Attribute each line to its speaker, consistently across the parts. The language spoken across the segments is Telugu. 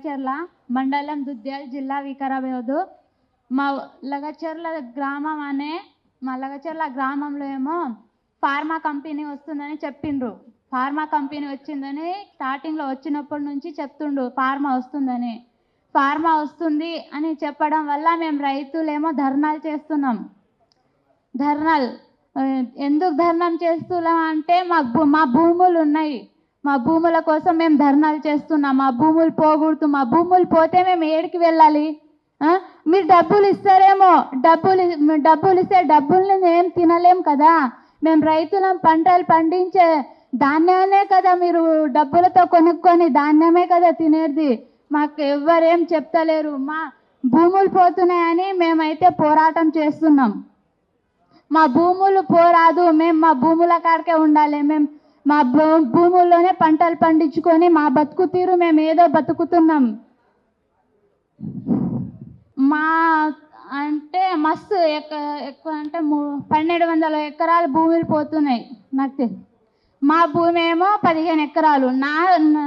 Speaker 1: లగచర్ల మండలం దుద్యాల జిల్లా వికారాబాద్. మా లగచర్ల గ్రామం అనే మా లగచర్ల గ్రామంలో ఏమో ఫార్మా కంపెనీ వస్తుందని చెప్పిండ్రు. ఫార్మా కంపెనీ వచ్చిందని స్టార్టింగ్లో వచ్చినప్పటి నుంచి చెప్తుండు ఫార్మా వస్తుందని. ఫార్మా వస్తుంది అని చెప్పడం వల్ల మేము రైతులేమో ధర్నాలు చేస్తున్నాం. ధర్నాలు ఎందుకు ధర్నం చేస్తున్నాం అంటే మా మా భూములు ఉన్నాయి మా భూముల కోసం మేము ధర్నాలు చేస్తున్నాం. మా భూములు పోకూడదు మా భూములు పోతే మేము ఏడికి వెళ్ళాలి? మీరు డబ్బులు ఇస్తారేమో. డబ్బులు డబ్బులు ఇస్తే డబ్బుల్ని ఏం తినలేం కదా? మేము రైతులం పంటలు పండించే ధాన్యాన్నే కదా మీరు డబ్బులతో కొనుక్కొని ధాన్యమే కదా తినేది. మాకు ఎవ్వరేం చెప్తలేరు. మా భూములు పోతున్నాయని మేమైతే పోరాటం చేస్తున్నాం. మా భూములు పోరాదు. మేము మా భూముల కాడికే ఉండాలి. మేము మా భూ భూముల్లోనే పంటలు పండించుకొని మా బతుకు తీరు మేము ఏదో బతుకుతున్నాం. మా అంటే మస్తు ఎక్క ఎక్కువ అంటే మూ పన్నెండు వందల ఎకరాలు భూములు పోతున్నాయి నాకు తె- మా భూమి ఏమో పదిహేను ఎకరాలు నా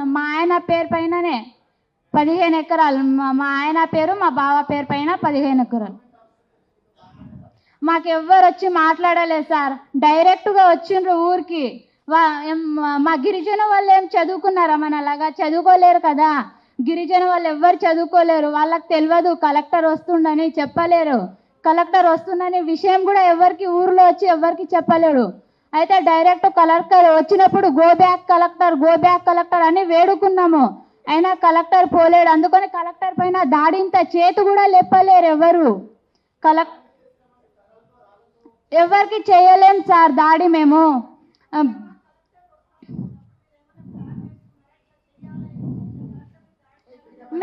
Speaker 1: మా ఆయన పేరు పైననే పదిహేను ఎకరాలు మా మా ఆయన పేరు మా బావ పేరు పైన పదిహేను ఎకరాలు. మాకు ఎవ్వరు వచ్చి మాట్లాడలేదు సార్ డైరెక్ట్గా వచ్చిండ్రు ఊరికి. మా గిరిజన వాళ్ళు ఏం చదువుకున్నారా మనలాగా? చదువుకోలేరు కదా. గిరిజన వాళ్ళు ఎవ్వరు చదువుకోలేరు. వాళ్ళకి తెలియదు కలెక్టర్ వస్తుండని చెప్పలేరు. కలెక్టర్ వస్తుందని విషయం కూడా ఎవరికి ఊర్లో వచ్చి ఎవరికి చెప్పలేడు. అయితే డైరెక్ట్ కలెక్టర్ వచ్చినప్పుడు go back collector go back collector అని వేడుకున్నాము. అయినా కలెక్టర్ పోలేడు. అందుకని కలెక్టర్ పైన దాడింత చేతి కూడా లేపలేరు ఎవరు. కలెక్టర్ ఎవరికి చేయలేం సార్ దాడి మేము.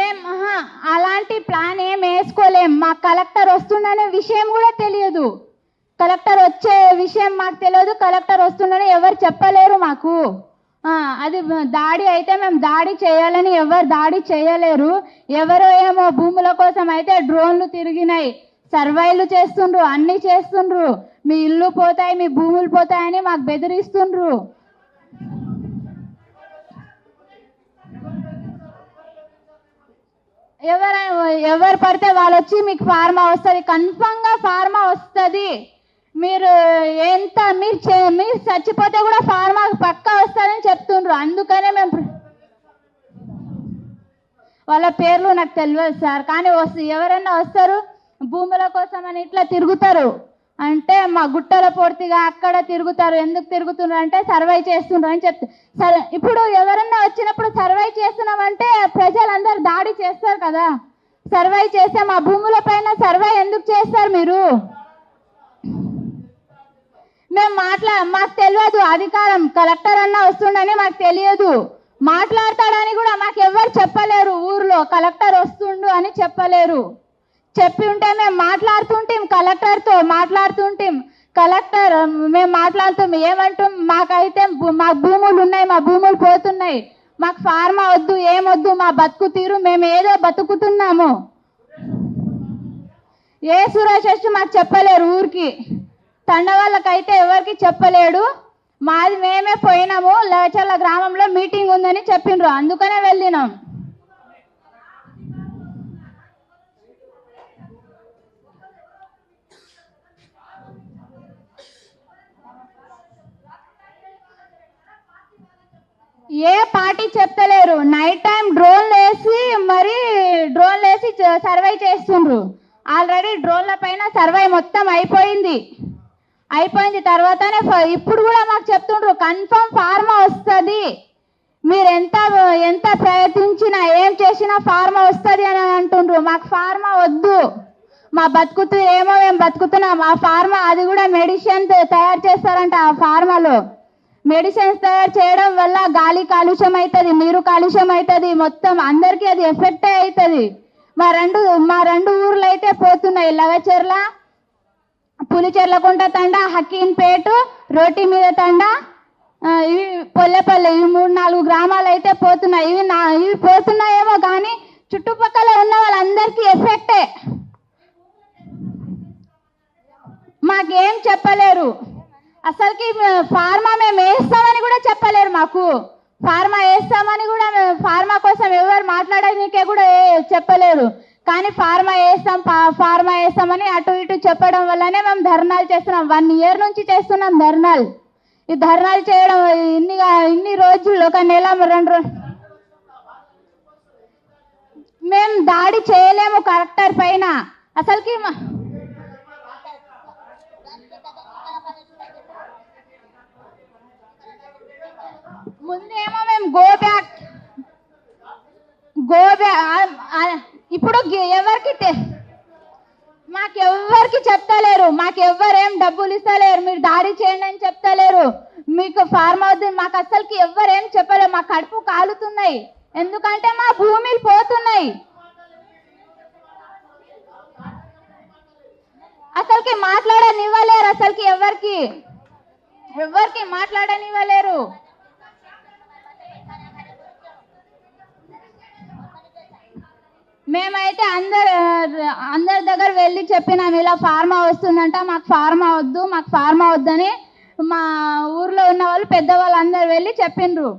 Speaker 1: మేము అలాంటి ప్లాన్ ఏం వేసుకోలేం. మా కలెక్టర్ వస్తుందనే విషయం కూడా తెలియదు. కలెక్టర్ వచ్చే విషయం మాకు తెలియదు. కలెక్టర్ వస్తుందని ఎవరు చెప్పలేరు మాకు. అది దాడి అయితే మేము దాడి చేయాలని ఎవరు దాడి చేయలేరు. ఎవరో ఏమో భూముల కోసం అయితే డ్రోన్లు తిరిగినాయి. సర్వైలు చేస్తుండ్రు అన్ని చేస్తుండ్రు. మీ ఇల్లు పోతాయి మీ భూములు పోతాయని మాకు బెదిరిస్తుండ్రు. ఎవరైనా ఎవరు పడితే వాళ్ళు వచ్చి మీకు ఫార్మా వస్తుంది. కన్ఫామ్గా ఫార్మా వస్తుంది. మీరు ఎంత మీరు మీరు చచ్చిపోతే కూడా ఫార్మా పక్కా వస్తారని చెప్తుండ్రు. అందుకనే మేము వాళ్ళ పేర్లు నాకు తెలియదు సార్. కానీ వస్తు ఎవరైనా వస్తారు భూముల కోసం అని ఇట్లా తిరుగుతారు. అంటే మా గుట్టల పూర్తిగా అక్కడ తిరుగుతారు. ఎందుకు తిరుగుతున్నారు అంటే సర్వై చేస్తున్నారు అని చెప్తారు సరే ఇప్పుడు ఎవరన్నా వచ్చినప్పుడు సర్వై చేస్తున్నామంటే ప్రజలందరూ దాడి చేస్తారు కదా. సర్వై చేస్తే మా భూముల పైన సర్వై ఎందుకు చేస్తారు మీరు? మేము మాట్లా మాకు తెలియదు అధికారం. కలెక్టర్ అన్న వస్తుండని మాకు తెలియదు. మాట్లాడతాడని కూడా మాకు ఎవ్వరు చెప్పలేరు ఊర్లో. కలెక్టర్ వస్తుండు అని చెప్పలేరు. చెప్పి ఉంటే మేము మాట్లాడుతుంటాం కలెక్టర్తో మాట్లాడుతుంటాం. కలెక్టర్ మేము మాట్లాడుతాం ఏమంటాం? మాకైతే మా భూములు ఉన్నాయి మా భూములు పోతున్నాయి. మాకు ఫార్మా వద్దు ఏమొద్దు మా బతుకు తీరు మేము ఏదో బతుకుతున్నాము. ఏ సురేష్ మాకు చెప్పలేరు ఊరికి. తండ వాళ్ళకైతే ఎవరికి చెప్పలేడు. మాది మేమే పోయినాము లేచల్ల గ్రామంలో మీటింగ్ ఉందని చెప్పిండ్రు. అందుకనే వెళ్ళినాం. ఏ పార్టీ చెప్తలేరు నైట్ టైం డ్రోన్లు వేసి మరి డ్రోన్లు వేసి సర్వే చేస్తుండ్రు. ఆల్రెడీ డ్రోన్ల పైన సర్వే మొత్తం అయిపోయింది. అయిపోయింది తర్వాతనే ఫ- ఇప్పుడు కూడా మాకు చెప్తుండ్రు కన్ఫర్మ్ ఫార్మా వస్తుంది. మీరు ఎంత ఎంత ప్రయత్నించినా ఏం చేసినా ఫార్మా వస్తుంది అని అంటుండ్రు. మాకు ఫార్మా వద్దు. మా బతుకుతూ ఏమో మేము బతుకుతున్నాం. ఆ ఫార్మా అది కూడా మెడిసిన్ తయారు చేస్తారంట ఆ ఫార్మాలో మెడిసిన్స్ తయారు చేయడం వల్ల గాలి కాలుష్యం అవుతుంది నీరు కాలుష్యం అవుతుంది మొత్తం అందరికీ అది ఎఫెక్టే అవుతుంది మా రెండు మా రెండు ఊర్లు అయితే పోతున్నాయి లగచెర్ల పులిచెర్లకుంట తండ హకీన్పేట రోటి మీద తండ ఇవి పొల్లెపల్లె ఇవి మూడు నాలుగు గ్రామాలు అయితే పోతున్నాయి. ఇవి నా ఇవి పోతున్నాయేమో కానీ చుట్టుపక్కల ఉన్న వాళ్ళందరికీ ఎఫెక్టే. మాకేం చెప్పలేరు. అసలుకి ఫార్మా మేము చెప్పలేరు మాకు. ఫార్మా వేస్తామని కూడా మేము ఫార్మా కోసం ఎవరు మాట్లాడడానికే కూడా చెప్పలేరు. కానీ ఫార్మా వేస్తాం ఫార్మా వేస్తామని అటు ఇటు చెప్పడం వల్లనే మేము ధర్నాలు చేస్తున్నాం. వన్ ఇయర్ నుంచి చేస్తున్నాం ధర్నాలు. ఈ ధర్నాలు చేయడం ఇన్ని ఇన్ని రోజులు ఒక నెల రెండు మేము దాడి చేయలేము కలెక్టర్ పైన. అసలుకి మా- ముందేమో మేము గో బ్యాక్ గో బ్యాక్ ఇప్పుడు ఎవరికి మాకెవ్వరికి చెప్తలేరు. మాకెవ్వరేం డబ్బులు ఇస్తలేరు. మీరు దారి చేయండి అని చెప్తలేరు. మీకు ఫార్మ్ అవుతుంది. మాకు అసలుకి ఎవ్వరేం చెప్పలేరు. మా కడుపు కాలుతున్నాయి. ఎందుకంటే మా భూమిలు పోతున్నాయి. అసలుకి మాట్లాడనివ్వలేరు అసలుకి ఎవరికి. ఎవరికి మాట్లాడనివ్వలేరు. అందరు అందరి దగ్గర వెళ్ళి చెప్పినాం ఇలా ఫార్మా వస్తుందంట మాకు ఫార్మా వద్దు మాకు ఫార్మా వద్దని మా ఊర్లో ఉన్న వాళ్ళు పెద్దవాళ్ళు అందరు వెళ్ళి చెప్పిండ్రు